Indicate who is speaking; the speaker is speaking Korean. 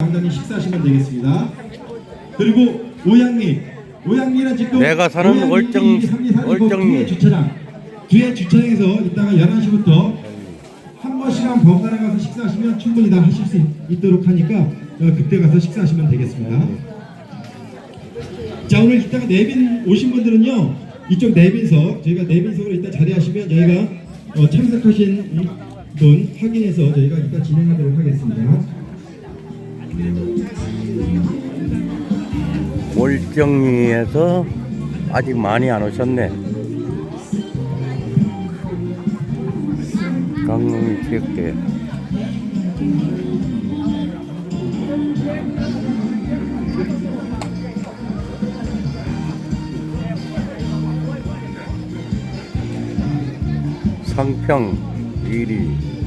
Speaker 1: 당당히 식사하시면 되겠습니다. 그리고 오양리, 오양리는 지금
Speaker 2: 내가 사는
Speaker 1: 오양리
Speaker 2: 월정-
Speaker 1: 1, 2, 3, 4, 5,
Speaker 2: 월정리.
Speaker 1: 뒤에 주차장, 뒤에 주차장에서 이따가 11시부터 한 번씩만 번갈아 가서 식사하시면 충분히 다 하실 수 있도록 하니까 어, 그때 가서 식사하시면 되겠습니다. 자 오늘 이따가 내빈 오신 분들은요 이쪽 내빈석 저희가 내빈석으로 이따 자리하시면 저희가 어, 참석하신 분 확인해서 저희가 이따 진행하도록 하겠습니다.
Speaker 2: 월정리에서 아직 많이 안 오셨네. 강릉 체육대. 상평 1위